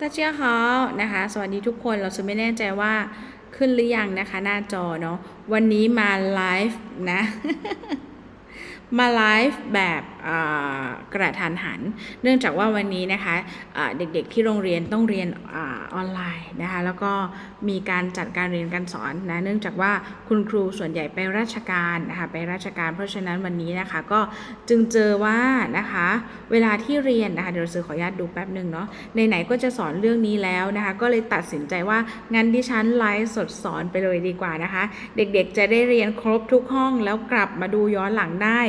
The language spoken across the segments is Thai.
ตาเจียเขานะคะ สวัสดีทุกคนเราจะไม่แน่ใจว่าขึ้นหรือยังนะคะ หน้าจอเนาะวันนี้มาไลฟ์นะ มาไลฟ์แบบกระทันหัน เนื่องจากว่าวันนี้นะคะเด็กๆที่โรงเรียนต้องเรียนอออนไลน์นะคะแล้วก็มีการจัดการเรียนการสอนนะเนื่องจากว่าคุณครูส่วนใหญ่ไปราชการนะคะไปราชการ เพราะฉะนั้นวันนี้นะคะก็จึงเจอว่านะคะเวลาที่เรียนนะคะเดี๋ยวซื้อขออนุญาตดูแป๊บหนึ่งเนาะไหนๆก็จะสอนเรื่องนี้แล้วนะคะก็เลยตัดสินใจว่างั้นดิฉันไลฟ์สดสอนไปเลยดีกว่านะคะ เด็กๆจะได้เรียนครบทุกห้องแล้วกลับมาดูย้อนหลังได้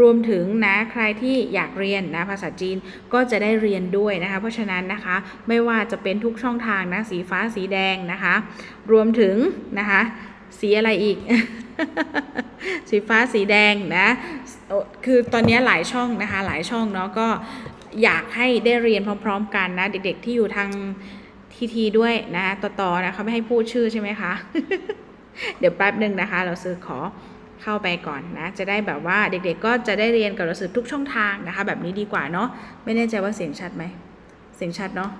รวมถึงนะใครที่อยากเรียนนะภาษาจีนก็จะได้เรียนด้วยนะคะ เพราะฉะนั้นนะคะไม่ว่าจะเป็นทุกช่องทางนะสีฟ้าสีแดงนะคะ รวมถึงนะคะสีอะไรอีก สีฟ้าสีแดงนะคือตอนนี้หลายช่องนะคะหลายช่องเนาะก็อยากให้ได้เรียนพร้อม ๆ กันนะเด็กๆที่อยู่ทางทีทีด้วยนะต่อๆนะเขาไม่ให้พูดชื่อใช่ไหมคะ เดี๋ยวแป๊บหนึ่งนะคะ เราซื้อขอ เข้าไปก่อนนะจะได้แบบว่าเด็กๆ ก็จะได้เรียนกับเราซื้อทุกช่องทางนะคะ แบบนี้ดีกว่าเนาะไม่แน่ใจว่าเสียงชัดไหมเสียงชัดเนาะ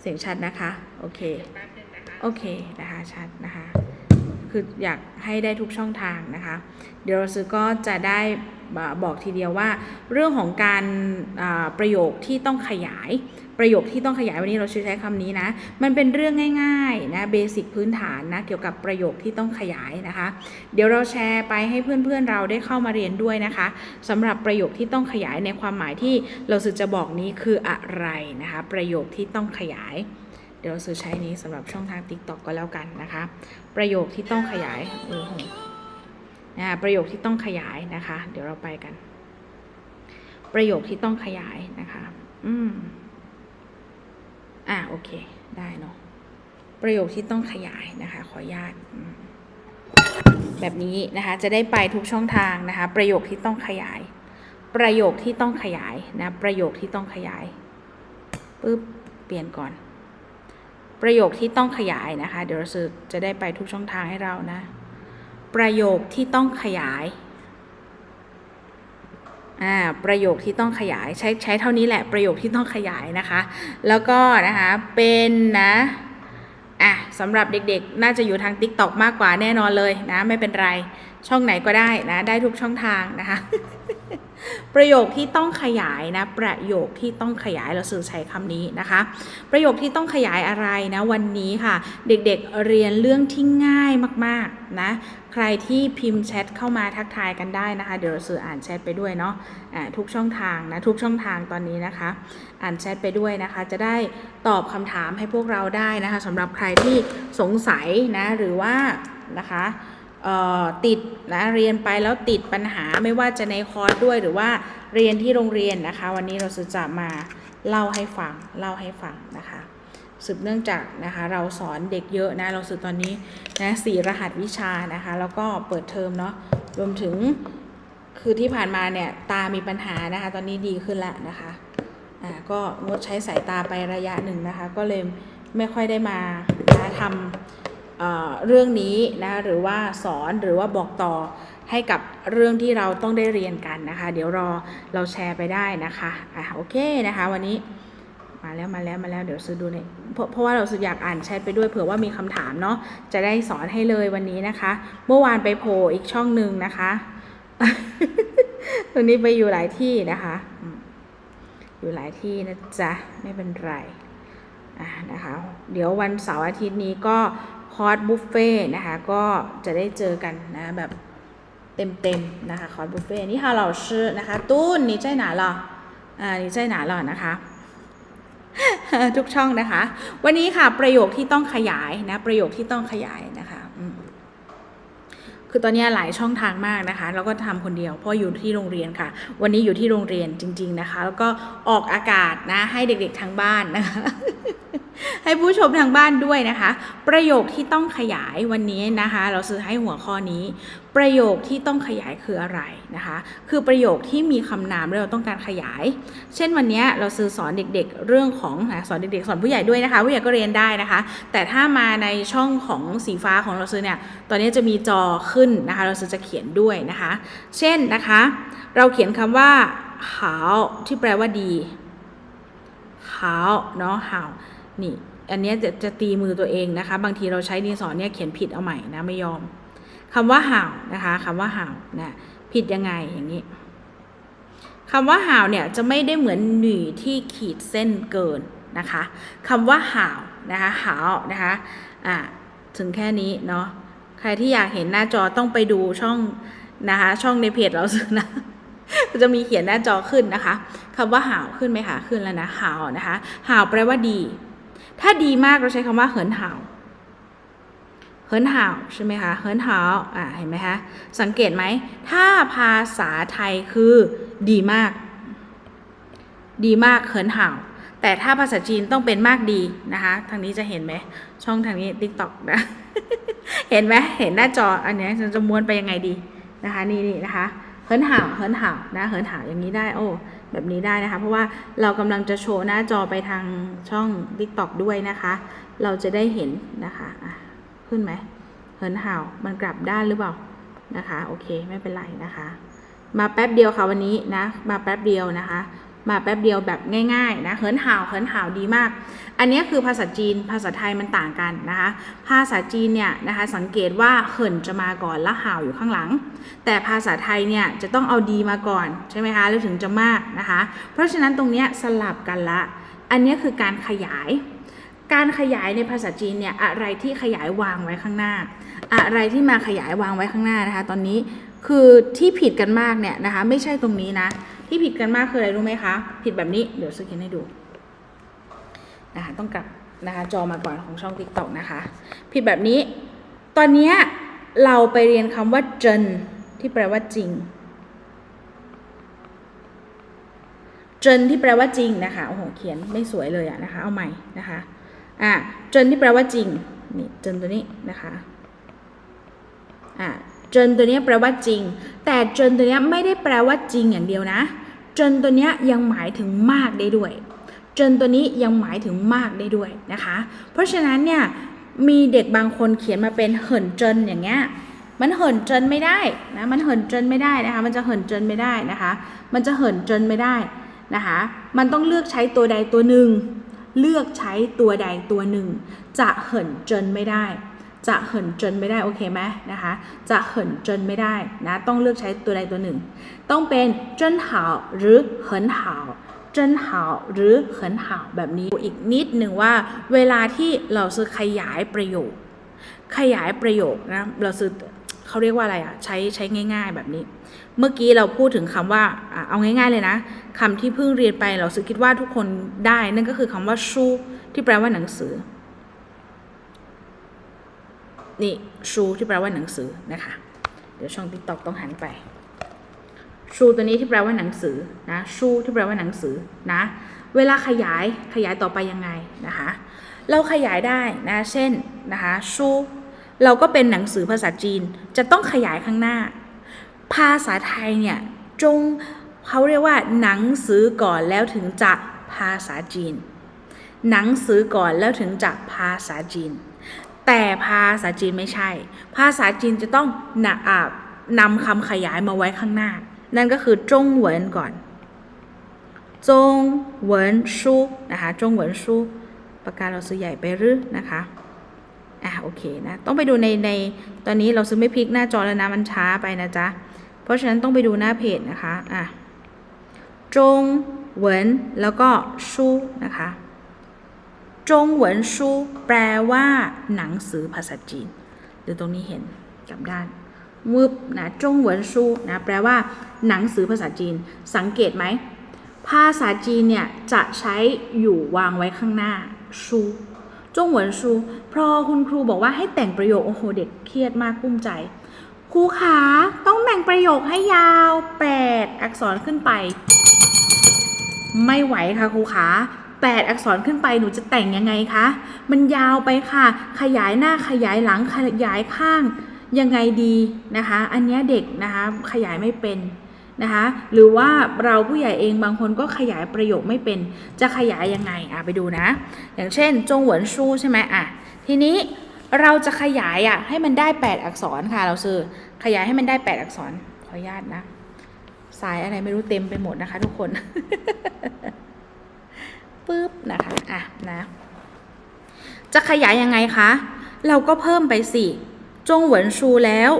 เสียงชัดนะคะโอเคโอเคนะคะชัดนะคะ คืออยากให้ได้ทุกช่องทางนะคะ เดี๋ยวเราซื้อก็จะได้บอกทีเดียวว่า เรื่องของการประโยคที่ต้องขยายประโยคที่ต้องขยายวันนี้เราใช้คำนี้นะ มันเป็นเรื่องง่ายๆนะเบสิกพื้นฐานนะเกี่ยวกับประโยคที่ต้องขยายนะคะ เดี๋ยวเราแชร์ไปให้เพื่อนๆเราได้เข้ามาเรียนด้วยนะคะสำหรับประโยคที่ต้องขยายในความหมายที่เราสื่อจะบอกนี้คืออะไรนะคะ ประโยคที่ต้องขยาย เดี๋ยวเราสื่อใช้นี้สำหรับช่องทาง TikTok ก็แล้วกันนะคะ ประโยคที่ต้องขยายเออโหนะประโยคที่ต้องขยายนะคะ เดี๋ยวเราไปกัน ประโยคที่ต้องขยายนะคะ อืมอ่าโอเค ได้เนาะประโยคที่ต้องขยายนะคะ ขออนุญาตแบบนี้นะคะ จะได้ไปทุกช่องทางนะคะ ประโยคที่ต้องขยาย ประโยคที่ต้องขยายนะ ประโยคที่ต้องขยายปึ๊บเปลี่ยนก่อน ประโยคที่ต้องขยายนะคะ เดี๋ยวเราจะจะได้ไปทุกช่องทางให้เรานะ ประโยคที่ต้องขยายอ่าประโยคที่ต้องขยายใช้ใช้เท่านี้แหละประโยคที่ต้องขยายนะคะ แล้วก็นะคะเป็นนะอะสำหรับเด็กๆ น่าจะอยู่ทาง TikTok มากกว่าแน่นอนเลยนะ ไม่เป็นไรช่องไหนก็ได้นะ ได้ทุกช่องทางนะคะประโยคที่ต้องขยายนะ ประโยคที่ต้องขยายเราสื่อใช้คำนี้นะคะ ประโยคที่ต้องขยายอะไรนะวันนี้ค่ะ เด็กๆเรียนเรื่องที่ง่ายมากๆนะใครที่พิมพ์แชทเข้ามาทักทายกันได้นะคะ เดี๋ยวเราสื่ออ่านแชทไปด้วยเนาะอ่าทุกช่องทางนะทุกช่องทางตอนนี้นะคะ อ่านแชทไปด้วยนะคะ จะได้ตอบคำถามให้พวกเราได้นะคะสำหรับใครที่สงสัยนะหรือว่านะคะ ติดนะเรียนไปแล้วติดปัญหาไม่ว่าจะในคอร์สด้วยหรือว่าเรียนที่โรงเรียนนะคะ วันนี้เราจะมาเล่าให้ฟังเล่าให้ฟังนะคะสืบเนื่องจากนะคะเราสอนเด็กเยอะนะเราสืบตอนนี้นะสี่รหัสวิชานะคะ แล้วก็เปิดเทอมเนาะรวมถึงคือที่ผ่านมาเนี่ยตามีปัญหานะคะ ตอนนี้ดีขึ้นแล้วนะคะอ่าก็งดใช้สายตาไประยะหนึ่งนะคะ ก็เลยไม่ค่อยได้มานะทำ เรื่องนี้นะหรือว่าสอนหรือว่าบอกต่อให้กับเรื่องที่เราต้องได้เรียนกันนะคะ เดี๋ยวรอเราแชร์ไปได้นะคะอะโอเคนะคะ วันนี้มาแล้วมาแล้วมาแล้วเดี๋ยวซื้อดูเนี่ยเพราะเพราะว่าเราซื้อยากอ่านแชทไปด้วยเผื่อว่ามีคำถามเนาะจะได้สอนให้เลยวันนี้นะคะ เมื่อวานไปโผล่อีกช่องหนึ่งนะคะตัวนี้ไปอยู่หลายที่นะคะอืมอยู่หลายที่นะจ๊ะไม่เป็นไรอ่านะคะ เดี๋ยววันเสาร์อาทิตย์นี้ก็ คอร์สบุฟเฟ่ต์นะคะก็จะได้เจอกันนะแบบเต็มๆนะคะคอร์สบุฟเฟ่ต์นี่ฮาเราชื่อนะคะตุ้นนี่ใจหนาหรออ่านี่ใจหนาหรอนะคะทุกช่องนะคะ วันนี้ค่ะประโยคที่ต้องขยายนะประโยคที่ต้องขยายนะคะคือตอนนี้หลายช่องทางมากนะคะแล้วก็ทำคนเดียวเพราะอยู่ที่โรงเรียนค่ะ วันนี้อยู่ที่โรงเรียนจริง ๆนะคะ แล้วก็ออกอากาศนะให้เด็กๆทางบ้านนะคะ ให้ผู้ชมทางบ้านด้วยนะคะ ประโยคที่ต้องขยายวันนี้นะคะ เราซื้อให้หัวข้อนี้ ประโยคที่ต้องขยายคืออะไรนะคะ คือประโยคที่มีคำนามแล้วเราต้องการขยาย เช่นวันนี้เราซื้อสอนเด็กๆ เรื่องของนะสอนเด็กๆ สอนผู้ใหญ่ด้วยนะคะผู้ใหญ่ก็เรียนได้นะคะ แต่ถ้ามาในช่องของสีฟ้าของเราซื้อเนี่ยตอนนี้จะมีจอขึ้นนะคะ เราซื้อจะเขียนด้วยนะคะ เช่นนะคะ เราเขียนคำว่าหาวที่แปลว่าดีหาวเนาะหาว นี่ อันนี้จะจะตีมือตัวเองนะคะ บางทีเราใช้ดินสอเนี่ยเขียนผิดเอาใหม่นะไม่ยอมคำว่าห่าวนะคะคำว่าห่าวนะผิดยังไงอย่างนี้คำว่าห่าวเนี่ยจะไม่ได้เหมือนหนีที่ขีดเส้นเกินนะคะคำว่าห่าวนะคะหาวนะคะอ่าถึงแค่นี้เนาะใครที่อยากเห็นหน้าจอต้องไปดูช่องนะคะช่องในเพจเราซื้อนะจะมีเขียนหน้าจอขึ้นนะคะคำว่าหาวขึ้นไหมคะขึ้นแล้วนะหาวนะคะหาวแปลว่าดี ถ้าดีมากเราใช้คำว่าเหินหาวเหินหาวใช่ไหมคะเหินหาวอ่าเห็นไหมคะสังเกตไหมถ้าภาษาไทยคือดีมาก ดีมากเหินหาวแต่ถ้าภาษาจีนต้องเป็นมากดีนะคะ ทางนี้จะเห็นไหมช่องทางนี้ติ๊กต็อกนะเห็นไหมเห็นหน้าจออันนี้จะม้วนไปยังไงดีนะคะ นี่นี่นะคะเหินห่าวเหินห่าวนะเหินห่าวอย่างนี้ได้โอ้ แบบนี้ได้นะคะ เพราะว่าเรากำลังจะโชว์หน้าจอไปทางช่อง t ิ k t o k ด้วยนะคะ เราจะได้เห็นนะคะะขึ้นไหมเหินห่าวมันกลับด้านหรือเปล่านะคะ โอเคไม่เป็นไรนะคะ มาแป๊บเดียวค่ะวันนี้นะ มาแป๊บเดียวนะคะ มาแป๊บเดียวแบบง่ายๆนะเหินห่าวเหินห่าวดีมาก อันนี้คือภาษาจีนภาษาไทยมันต่างกันนะคะ ภาษาจีนเนี่ยนะคะสังเกตว่าเหินจะมาก่อนแล้วห่าวอยู่ข้างหลัง แต่ภาษาไทยเนี่ยจะต้องเอาดีมาก่อนใช่ไหมคะแล้วถึงจะมากนะคะ เพราะฉะนั้นตรงนี้สลับกันละ อันนี้คือการขยาย การขยายในภาษาจีนเนี่ยอะไรที่ขยายวางไว้ข้างหน้า อะไรที่มาขยายวางไว้ข้างหน้านะคะ ตอนนี้คือที่ผิดกันมากเนี่ยนะคะไม่ใช่ตรงนี้นะ ที่ผิดกันมากคืออะไรรู้ไหมคะ ผิดแบบนี้เดี๋ยวสกินให้ดูนะคะต้องกลับนะคะจอมาก่อนของช่อง TikTok นะคะ ผิดแบบนี้ ตอนเนี้ยเราไปเรียนคำว่าจนที่แปลว่าจริงจนที่แปลว่าจริงนะคะโอ้โหเขียนไม่สวยเลยอะนะคะ เอาใหม่นะคะอ่าเจนที่แปลว่าจริงนี่จนตัวนี้นะคะอ่าเจนตัวนี้แปลว่าจริง แต่จนตัวนี้ไม่ได้แปลว่าจริงอย่างเดียวนะ จนตัวนี้ยังหมายถึงมากได้ด้วย จนตัวนี้ยังหมายถึงมากได้ด้วยนะคะ เพราะฉะนั้นเนี่ยมีเด็กบางคนเขียนมาเป็นเหินจนอย่างเงี้ยมันเหินจนไม่ได้นะมันเหินจนไม่ได้นะคะ มันจะเหินจนไม่ได้นะคะ มันจะเหินจนไม่ได้นะคะ มันต้องเลือกใช้ตัวใดตัวหนึ่ง เลือกใช้ตัวใดตัวหนึ่ง จะเหินจนไม่ได้ จะเหินเจนไม่ได้โอเคไหมนะคะ จะเหินเจนไม่ได้นะต้องเลือกใช้ตัวใดตัวหนึ่ง ต้องเป็นเจนหาวหรือเหินหาวเจนหาวหรือเหินหาวแบบนี้อีกนิดหนึ่งว่า เวลาที่เราซื้อขยายประโยค ขยายประโยคนะเราซื้อเขาเรียกว่าอะไรอะใช้ใช้ง่าย ๆ แบบนี้ เมื่อกี้เราพูดถึงคำว่าอเอาง่าย ๆ เลยนะคำที่เพิ่งเรียนไปเราซื้อคิดว่าทุกคนได้นั่นก็คือคำว่าชูที่แปลว่าหนังสือ นี่ชูที่แปลว่าหนังสือนะคะ เดี๋ยวช่องติ๊กตอกต้องหันไปชูตัวนี้ที่แปลว่าหนังสือนะชูที่แปลว่าหนังสือนะ เวลาขยายขยายต่อไปยังไงนะคะ เราขยายได้นะเช่นนะคะชูเราก็เป็นหนังสือภาษาจีนจะต้องขยายข้างหน้า ภาษาไทยเนี่ยจงเขาเรียกว่า หนังสือก่อนแล้วถึงจะภาษาจีน หนังสือก่อนแล้วถึงจะภาษาจีน แต่ภาษาจีนไม่ใช่ ภาษาจีนจะต้องนะอ่านำคำขยายมาไว้ข้างหน้า นั่นก็คือจงเหวินก่อน จงเหวินชูนะคะ จงเหวินชูปากกาเราซื้อใหญ่ไปหรือนะคะอะโอเคนะ ต้องไปดูในในตอนนี้เราซื้อไม่พลิกหน้าจอแล้วนะมันช้าไปนะจ๊ะ เพราะฉะนั้นต้องไปดูหน้าเพจนะคะอะจงเหวินแล้วก็ชูนะคะ จงเหวินชูแปลว่าหนังสือภาษาจีน หรือตรงนี้เห็นกับด้านวึบนะจงเหวินชูนะแปลว่า หนังสือภาษาจีน สังเกตไหมภาษาจีนเนี่ยจะใช้อยู่วางไว้ข้างหน้าชูจงเหวินชูพอคุณครูบอกว่าให้แต่งประโยคโอ้โหเด็กเครียดมากกุ้มใจครูขาต้องแต่งประโยคให้ยาว8อักษรขึ้นไป ไม่ไหวค่ะครูขา แปดอักษรขึ้นไปหนูจะแต่งยังไงคะ มันยาวไปค่ะ ขยายหน้าขยายหลังขยายข้างยังไงดีนะคะ อันนี้เด็กนะคะขยายไม่เป็นนะคะ หรือว่าเราผู้ใหญ่เองบางคนก็ขยายประโยคไม่เป็น จะขยายยังไงอะไปดูนะ อย่างเช่น จงหวนชูใช่ไหมอะทีนี้เราจะขยายอะให้มันได้ 8 อักษรค่ะ เราซื้อขยายให้มันได้ 8 อักษรขออนุญาตนะ สายอะไรไม่รู้เต็มไปหมดนะคะทุกคน ปึ๊บนะคะอะนะจะขยายยังไงคะ เราก็เพิ่มไปสิจงหวนชูแล้ว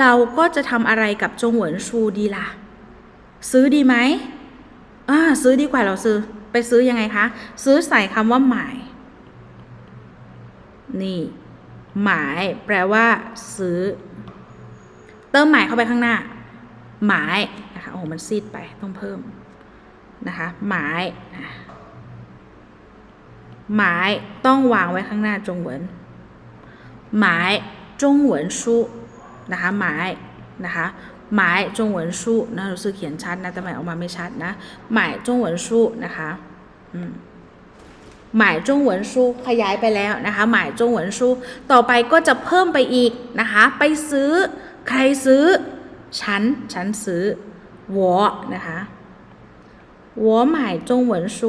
เราก็จะทำอะไรกับจงหวนชูดีล่ะ ซื้อดีไหมอ่าซื้อดีกว่าเราซื้อไปซื้อยังไงคะ ซื้อใส่คำว่าหมาย นี่ หมายแปลว่า ซื้อ เติมหมายเข้าไปข้างหน้า หมายนะคะโอ้โหมันซีดไปต้องเพิ่มนะคะ หมายอะ หมายต้องวางไว้ข้างหน้าจงเหวินหมายจงเหวินชูนะคะ หมายนะคะ หมายจงเหวินชูนะรู้สึกเขียนชัดนะแต่หมายออกมาไม่ชัดนะ หมายจงเหวินชูนะคะอืม หมายจงเหวินชูขยายไปแล้วนะคะ หมายจงเหวินชูต่อไปก็จะเพิ่มไปอีกนะคะ ไปซื้อใครซื้อ ฉัน ฉันซื้อ我นะคะ我买中文书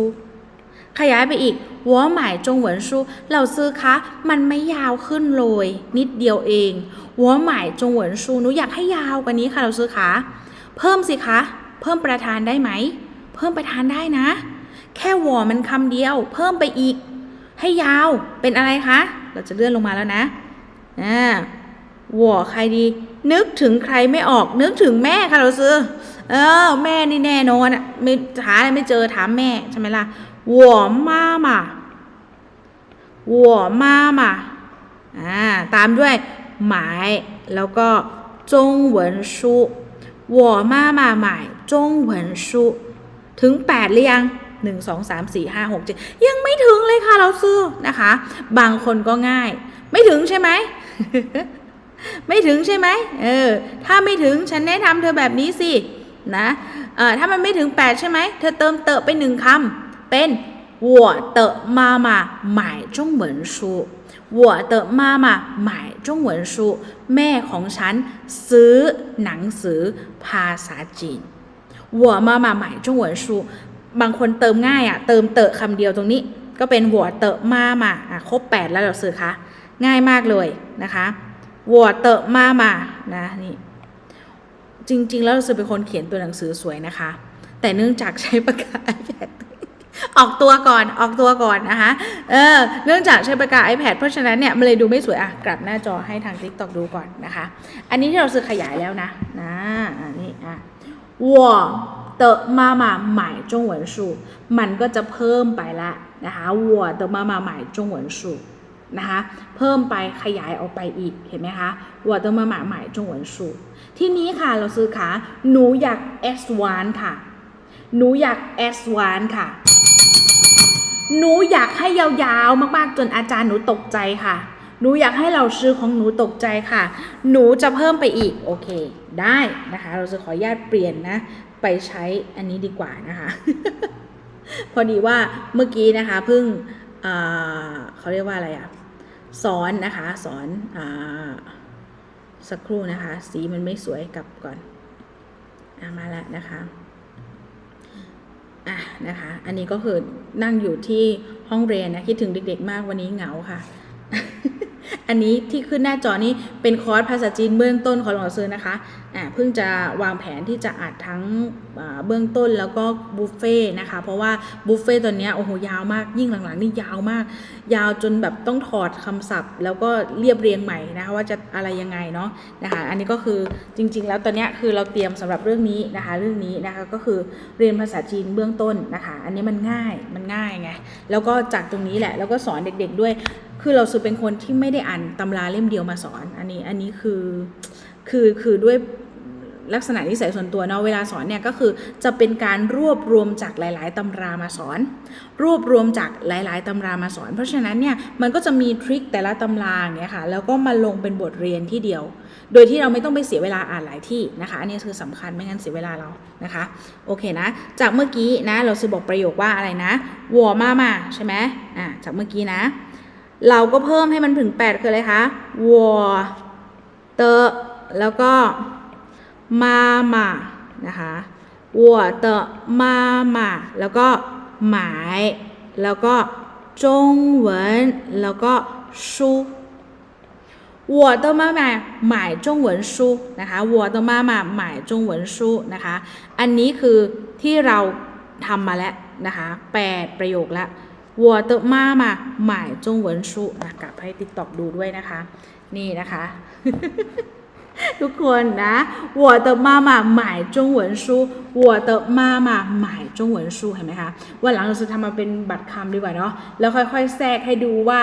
ขยายไปอีกหัวหมายจงหวนชูเราซื้อคะมันไม่ยาวขึ้นเลย นิดเดียวเองหัวหมายจงหวนชูหนูอยากให้ยาวกว่านี้ค่ะเราซื้อคะเพิ่มสิคะ เพิ่มประธานได้ไหม เพิ่มประธานได้นะ แค่หัวมันคำเดียว เพิ่มไปอีก ให้ยาวเป็นอะไรคะ เราจะเลื่อนลงมาแล้วนะอ่าหัวใครดี นึกถึงใครไม่ออก นึกถึงแม่ค่ะเราซื้อเออแม่นี่แน่นอนอะไม่หาอะไรไม่เจอถามแม่ใช่ไหมล่ะ 我妈妈，我妈妈อ่าตามด้วยหมายแล้วก็จงเหวินชูหัวมามาเหวิถึง 8 หรือยังหนึ่งงสามสี่ห้าหกเจ็ดยังไม่ถึงเลยค่ะเราซื้อนะคะ บางคนก็ง่าย ไม่ถึงใช่ไหม ไม่ถึงใช่ไหมเออ ถ้าไม่ถึงฉันแนะนำเธอแบบนี้สิ นะเออถ้ามันไม่ถึง 8 ใช่ไหม เธอเติมเติมไปหนึ่งคำ เป็น我的妈妈买中文书我的妈妈买中文书แม่ของฉันซื้อหนังสือภาษาจีน我妈妈买中文书บางคนเติมง่ายอ่ะ เติมเตอะคำเดียวตรงนี้ ก็เป็น我的妈妈อ่ะครบ 8 แล้วเราซื้อคะ ง่ายมากเลยนะคะ我的妈妈นะนี่ จริง ๆ แล้วเราซื้อเป็นคนเขียนตัวหนังสือสวยนะคะ แต่เนื่องจากใช้ปากกา iPad ออกตัวก่อนออกตัวก่อนนะคะ เออ เนื่องจากใช้ปากกา iPad เพราะฉะนั้นเนี่ยมันเลยดูไม่สวยอะกลับหน้าจอให้ทาง t ิ k t o k ดูก่อนนะคะ อันนี้ที่เราซื้อขยายแล้วนะนะอันนี้อะวอเตอมามาหมายจงหวนสูมันก็จะเพิ่มไปละนะคะวอเตอมามาหมายจงหวนสูนะคะเพิ่มไปขยายออกไปอีกเห็นไหมคะวอเตอมามาหมายจงหวนสูที่นี้ค่ะเราซื้อขาหนูอยาก S1 ค่ะ หนูอยาก S1 ค่ะ หนูอยากให้ยาวๆ มากๆ จนอาจารย์หนูตกใจค่ะ หนูอยากให้เราชื่อของหนูตกใจค่ะ หนูจะเพิ่มไปอีก โอเค ได้นะคะ เราจะขออนุญาตเปลี่ยนนะ ไปใช้อันนี้ดีกว่านะคะ พอดีว่าเมื่อกี้นะคะเพิ่งเขาเรียกว่าอะไรอะสอนนะคะสอนอสักครู่นะคะ สีมันไม่สวยกลับก่อนอะมาแล้วนะคะ อะนะคะ อันนี้ก็คือนั่งอยู่ที่ห้องเรียนนะคิดถึงเด็กๆมากวันนี้เหงาค่ะ อันนี้ที่ขึ้นหน้าจอนี้เป็นคอร์สภาษาจีนเบื้องต้นของหลวงซื้อนะคะอ่าเพิ่งจะวางแผนที่จะอัดทั้งเบื้องต้นแล้วก็บุฟเฟ่นะคะ เพราะว่าบุฟเฟ่ตัวเนี้ยโอ้โหยาวมากยิ่งหลังๆนี่ยาวมาก ยาวจนแบบต้องถอดคำศัพท์ แล้วก็เรียบเรียงใหม่นะคะว่าจะอะไรยังไงเนาะนะคะ อันนี้ก็คือจริง ๆ แล้วตอนเนี้ยคือเราเตรียมสำหรับเรื่องนี้นะคะ เรื่องนี้นะคะก็คือเรียนภาษาจีนเบื้องต้นนะคะ อันนี้มันง่ายมันง่ายไงแล้วก็จากตรงนี้แหละแล้วก็สอนเด็ก ๆด้วย คือเราสือเป็นคนที่ไม่ได้อ่านตำราเล่มเดียวมาสอน อันนี้อันนี้คือคือคือด้วยลักษณะนิสัยส่วนตัวเนาะเวลาสอนเนี่ยก็คือจะเป็นการรวบรวมจากหลาย ๆตำรามาสอน รวบรวมจากหลาย ๆตำรามาสอน เพราะฉะนั้นเนี่ยมันก็จะมีทริคแต่ละตำราอย่างเงี้ยค่ะแล้วก็มาลงเป็นบทเรียนที่เดียว โดยที่เราไม่ต้องไปเสียเวลาอ่านหลายที่นะคะ อันนี้คือสำคัญไม่งั้นเสียเวลาเรานะคะโอเคนะ จากเมื่อกี้นะเราจะบอกประโยคว่าอะไรนะวอมามาใช่ไหมอ่าจากเมื่อกี้นะ เราก็เพิ่มให้มันถึง 8 คืออะไรคะวัวเตอแล้วก็มามานะคะวัวเตอมามาแล้วก็หมาย แล้วก็จงเวนแล้วก็ชูวัวเตอมามาหมาจงเวนชูนะคะวัวเตอมามาหมาจงเวนชูนะคะ อันนี้คือที่เราทำมาแล้วนะคะแปดประโยคแล้ว วัวเตอร์มามาหมายนะกลับให้ติ๊กตอกดูด้วยนะคะ นี่นะคะ ทุกคนนะวัวเตอร์มามา买中文书เวัวเต่าแม่มา买中文书เห็นไหมคะว่าหลังเราจะทำมาเป็นบัตรคำดีกว่าเนาะแล้วค่อยๆ แทรกให้ดูว่า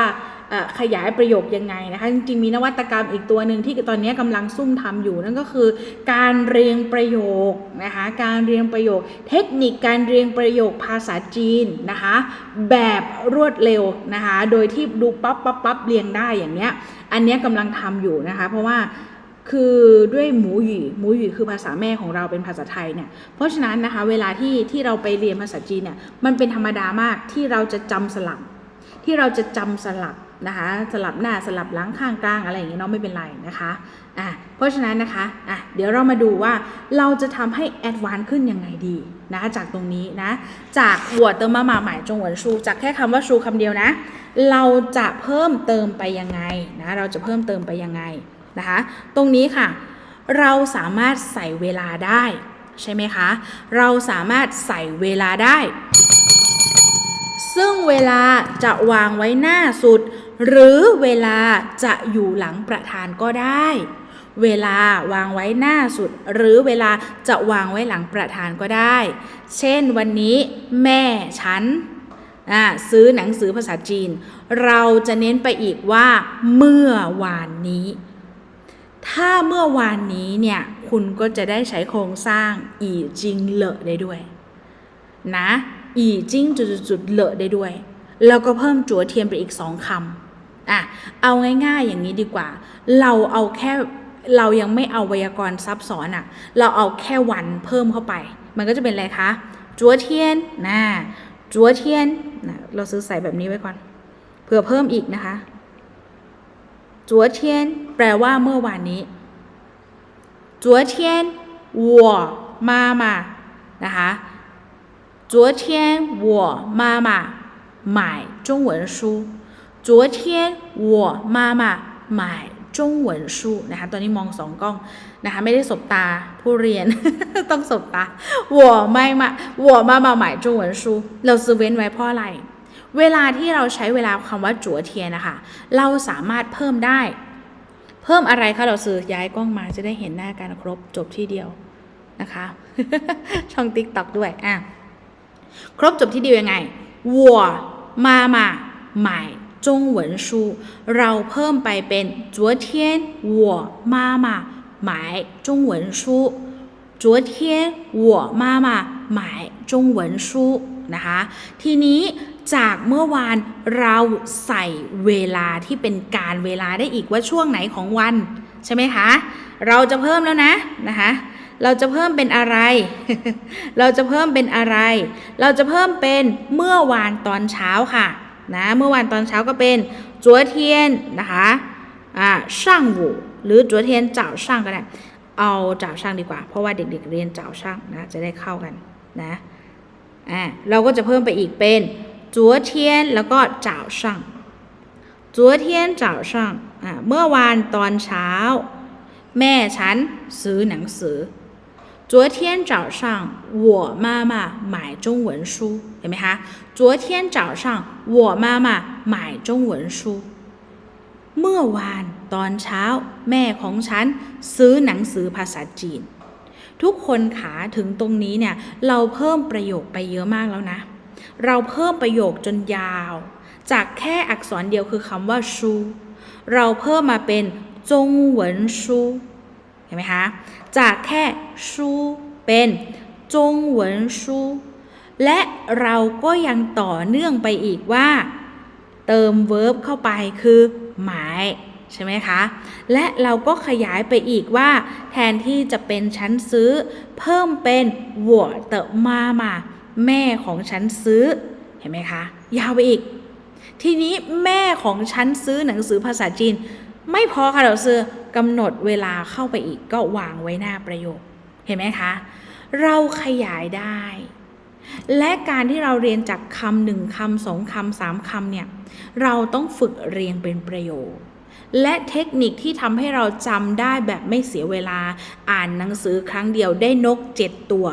ขยายประโยคยังไงนะคะ จริงๆมีนวัตกรรมอีกตัวหนึ่งที่ตอนนี้กำลังซุ่มทำอยู่นั่นก็คือ การเรียงประโยคนะคะการเรียงประโยค เทคนิคการเรียงประโยคภาษาจีนนะคะแบบรวดเร็วนะคะโดยที่ดูปั๊บปั๊บปั๊บเรียงได้อย่างเนี้ยอันเนี้ยกำลังทำอยู่นะคะ เพราะว่าคือด้วยหมูหยีหมูหยีคือภาษาแม่ของเราเป็นภาษาไทยเนี่ย เพราะฉะนั้นนะคะเวลาที่ที่เราไปเรียนภาษาจีนเนี่ยมันเป็นธรรมดามากที่เราจะจำสลับที่เราจะจำสลับ นะคะสลับหน้าสลับหลังข้างกลางอะไรอย่างเงี้ยเนาะไม่เป็นไรนะคะอะเพราะฉะนั้นนะคะอะเดี๋ยวเรามาดูว่าเราจะทำให้แอดวานซ์ขึ้นยังไงดีนะจากตรงนี้นะจากหัวเติมมาหมาหมายจงหวนชูจากแค่คำว่าชูคำเดียวนะ เราจะเพิ่มเติมไปยังไงนะเราจะเพิ่มเติมไปยังไงนะคะตรงนี้ค่ะ เราสามารถใส่เวลาได้ใช่ไหมคะ เราสามารถใส่เวลาได้ ซึ่งเวลาจะวางไว้หน้าสุด หรือเวลาจะอยู่หลังประธานก็ได้ เวลาวางไว้หน้าสุด หรือเวลาจะวางไว้หลังประธานก็ได้ เช่นวันนี้แม่ฉันซื้อหนังสือภาษาจีน เราจะเน้นไปอีกว่า เมื่อวานนี้ ถ้าเมื่อวานนี้เนี่ยคุณก็จะได้ใช้โครงสร้างอีจิงเลอะได้ด้วย นะอีจิ้งจุดๆเลอะได้ด้วย แล้วก็เพิ่มจัวเทียนไปอีกสองคำ อ่ะ เอาง่ายๆอย่างนี้ดีกว่า เราเอาแค่เรายังไม่เอาไวยากรณ์ซับซ้อนอ่ะ เราเอาแค่วันเพิ่มเข้าไป มันก็จะเป็นอะไรคะ จัวเทียนนะจัวเทียนนะเราซื้อใส่แบบนี้ไว้ก่อน เผื่อเพิ่มอีกนะคะ จัวเทียนแปลว่าเมื่อวานนี้จัวเทียน我妈妈นะคะ昨天我妈妈买中文书 昨天我妈妈买中文书นะคะตอนนี้มองสองกล้องนะคะไม่ได้สบตาผู้เรียน ต้องสบตา我ไม่มา我妈妈买中文书เราซื้อเว้นไว้เพราะอะไร เวลาที่เราใช้เวลาคำว่าจัวเทียนนะคะเราสามารถเพิ่มได้ เพิ่มอะไรคะเราซื้อย้ายกล้องมาจะได้เห็นหน้ากันครบจบที่เดียวนะคะ ช่องติ๊กต็อกด้วยอ่ะ ครบจบที่เดียวยังไง我妈妈买中 文书เราเพิ่มไปเป็น昨天我妈妈买中文书昨天我妈妈买中文书นะคะ ทีนี้จากเมื่อวานเราใส่เวลาที่เป็นการเวลาได้อีกว่าช่วงไหนของวัน ใช่ไหมคะ เราจะเพิ่มแล้วนะนะคะ เราจะเพิ่มเป็นอะไร เราจะเพิ่มเป็นอะไร เราจะเพิ่มเป็นเมื่อวานตอนเช้าค่ะ นะเมื่อวานตอนเช้าก็เป็นจัวเทียนนะคะอ่าช่างหูหรือจัวเทียนเจ้าช่าก็ได้เอาเจ้าช่าดีกว่า เพราะว่าเด็กๆเรียนเจ้าช่านะจะได้เข้ากันนะอ่าเราก็จะเพิ่มไปอีกเป็นจัวเทียนแล้วก็เจ้าช่าจัวเทียนเจ้าช่าอ่าเมื่อวานตอนเช้า แม่ฉันซื้อหนังสือ 昨天早上我妈妈买中文书เห็นไหมคะ昨天早上我妈妈买中文书เมื่อวานตอนเช้า แม่ของฉันซื้อหนังสือภาษาจีน ทุกคนขาถึงตรงนี้เนี่ย เราเพิ่มประโยคไปเยอะมากแล้วนะ เราเพิ่มประโยคจนยาว จากแค่อักษรเดียวคือคำว่าชู เราเพิ่มมาเป็นจงเหวินชูเห็นไหมคะ จากแค่ชูเป็นจงเหวินชูและเราก็ยังต่อเนื่องไปอีกว่า เติมเวิร์บเข้าไปคือหมายใช่ไหมคะ และเราก็ขยายไปอีกว่า แทนที่จะเป็นชั้นซื้อ เพิ่มเป็นวัวเตอมามาแม่ของชั้นซื้อ เห็นไหมคะ ยาวไปอีก ทีนี้แม่ของชั้นซื้อหนังสือภาษาจีน ไม่พอค่ะเราซื้อกำหนดเวลาเข้าไปอีกก็วางไว้หน้าประโยค เห็นไหมคะ เราขยายได้ และการที่เราเรียนจากคำหนึ่งคำสองคำสามคำเนี่ย เราต้องฝึกเรียงเป็นประโยค และเทคนิคที่ทำให้เราจำได้แบบไม่เสียเวลา อ่านหนังสือครั้งเดียวได้นกเจ็ดตัว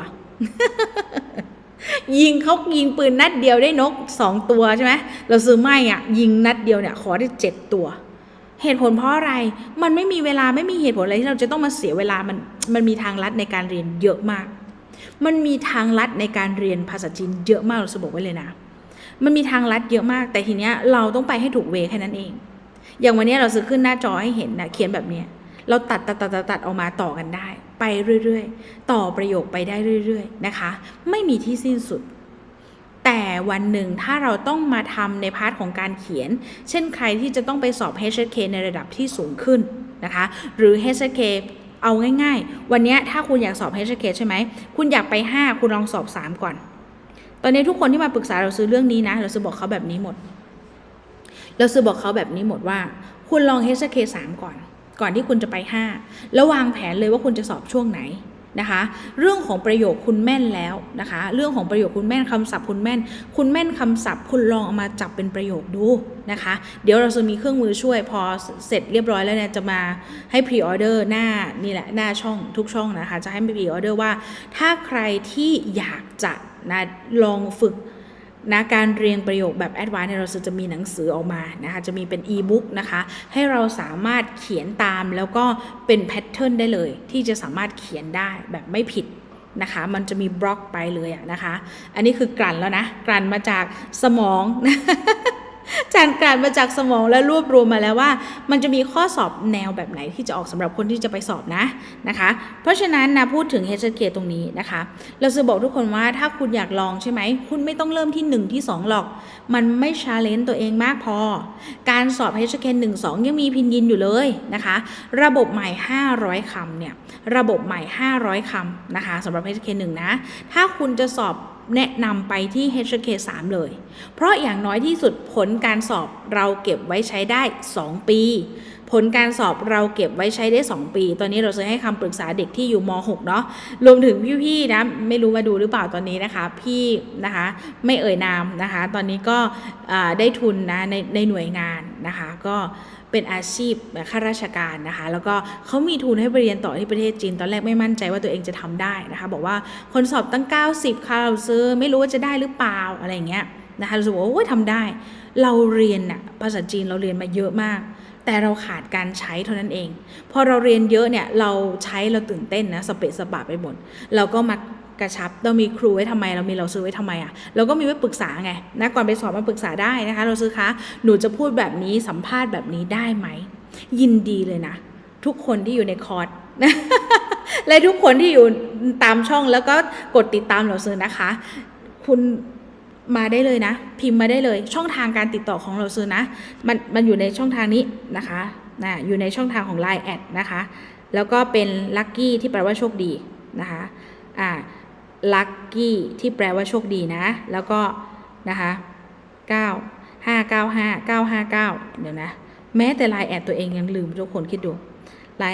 ยิงเขายิงปืนนัดเดียวได้นกสองตัวใช่ไหมเราซื้อไม่อะยิงนัดเดียวเนี่ยขอได้เจ็ดตัว เหตุผลเพราะอะไร มันไม่มีเวลาไม่มีเหตุผลอะไรที่เราจะต้องมาเสียเวลา มันมันมีทางลัดในการเรียนเยอะมาก มันมีทางลัดในการเรียนภาษาจีนเยอะมากเราจะบอกไว้เลยนะ มันมีทางลัดเยอะมาก แต่ทีเนี้ยเราต้องไปให้ถูกเวแค่นั้นเอง อย่างวันนี้เราซื้อขึ้นหน้าจอให้เห็นนะเขียนแบบเนี้ย เราตัดตัดตัดตัดออกมาต่อกันได้ ไปเรื่อยๆ ต่อประโยคไปได้เรื่อย ๆ นะคะ ไม่มีที่สิ้นสุด แต่วันหนึ่งถ้าเราต้องมาทำในพาร์ทของการเขียน เช่นใครที่จะต้องไปสอบ HSK ในระดับที่สูงขึ้นนะคะ หรือ HSK เอาง่ายๆ วันนี้ถ้าคุณอยากสอบ HSK ใช่ไหม คุณอยากไป 5 คุณลองสอบ 3 ก่อน ตอนนี้ทุกคนที่มาปรึกษาเราซื้อเรื่องนี้นะ เราซื้อบอกเขาแบบนี้หมด เราซื้อบอกเขาแบบนี้หมดว่า คุณลอง HSK 3 ก่อน ก่อนที่คุณจะไป 5 แล้ววางแผนเลยว่าคุณจะสอบช่วงไหน นะคะ เรื่องของประโยคคุณแม่นแล้วนะคะ เรื่องของประโยคคุณแม่นคำศัพท์คุณแม่น คุณแม่นคำศัพท์ คุณลองเอามาจับเป็นประโยคดูนะคะ เดี๋ยวเราจะมีเครื่องมือช่วยพอเสร็จเรียบร้อยแล้วเนี่ยจะมาให้พรีออเดอร์หน้านี่แหละหน้าช่องทุกช่องนะคะ จะให้พรีออเดอร์ว่า ถ้าใครที่อยากจะนะลองฝึก นะการเรียงประโยคแบบแอดวานซ์เนี่ยเราจะมีหนังสือออกมานะคะจะมีเป็นอีบุ๊กนะคะให้เราสามารถเขียนตามแล้วก็เป็นแพทเทิร์นได้เลย ที่จะสามารถเขียนได้แบบไม่ผิดนะคะมันจะมีบล็อกไปเลยอะนะคะ อันนี้คือกลั่นแล้วนะ กลั่นมาจากสมอง จานกลั่นมาจากสมองและรวบรวมมาแล้วว่า มันจะมีข้อสอบแนวแบบไหนที่จะออกสำหรับคนที่จะไปสอบนะนะคะ เพราะฉะนั้นนะพูดถึง HSK ตรงนี้นะคะ เราจะบอกทุกคนว่าถ้าคุณอยากลองใช่ไหม คุณไม่ต้องเริ่มที่ 1 ที่ 2 หรอก มันไม่ชาเลนจ์ตัวเองมากพอ การสอบ HSK 1 2 ยังมีพินยินอยู่เลยนะคะ ระบบใหม่ 500คำเนี่ยระบบใหม่ 500คำนะคะสำหรับ HSK 1นะถ้าคุณจะสอบ แนะนำไปที่ HSK 3เลย เพราะอย่างน้อยที่สุดผลการสอบเราเก็บไว้ใช้ได้ 2 ปี ผลการสอบเราเก็บไว้ใช้ได้ 2 ปี ตอนนี้เราจะให้คำปรึกษาเด็กที่อยู่ม .6 เนาะรวมถึงพี่ๆนะไม่รู้มาดูหรือเปล่าตอนนี้นะคะ พี่นะคะไม่เอ่ยนามนะคะ ตอนนี้ก็ได้ทุนนะในในหน่วยงานนะคะ ก็เป็นอาชีพข้าราชการนะคะ แล้วก็เขามีทุนให้ไปเรียนต่อที่ประเทศจีน ตอนแรกไม่มั่นใจว่าตัวเองจะทำได้นะคะ บอกว่าคนสอบตั้ง 90ค่ะเราซื้อไม่รู้ว่าจะได้หรือเปล่าอะไรอย่างเงี้ยนะคะเราสึกว่าโอ้ยทำได้ เราเรียนน่ะภาษาจีนเราเรียนมาเยอะมาก แต่เราขาดการใช้เท่านั้นเอง พอเราเรียนเยอะเนี่ยเราใช้เราตื่นเต้นนะสเปะสปะไปหมดเราก็มากระชับเรามีครูไว้ทำไม เรามีเราซื้อไว้ทำไมอะ่ะเราก็มีไว้ปรึกษาไงนะก่อนไปสอบมาปรึกษาได้นะคะ เราซื้อคะหนูจะพูดแบบนี้สัมภาษณ์แบบนี้ได้ไหมยินดีเลยนะ ทุกคนที่อยู่ในคอร์สและทุกคนที่อยู่ตามช่องแล้วก็กดติดตามเราซื้อนะคะ คุณ มาได้เลยนะ พิมพ์มาได้เลยช่องทางการติดต่อของเราซื้อนะ มันมันอยู่ในช่องทางนี้นะคะนะอยู่ในช่องทางของ Line แอดนะคะ แล้วก็เป็นลัคกี้ที่แปลว่าโชคดีนะคะอ่าลัคกี้ที่แปลว่าโชคดีนะ แล้วก็นะคะ9 5 9 5 9 5 9 เดี๋ยวนะ แม้แต่ Line แอดตัวเองยังลืมทุกคนคิดดู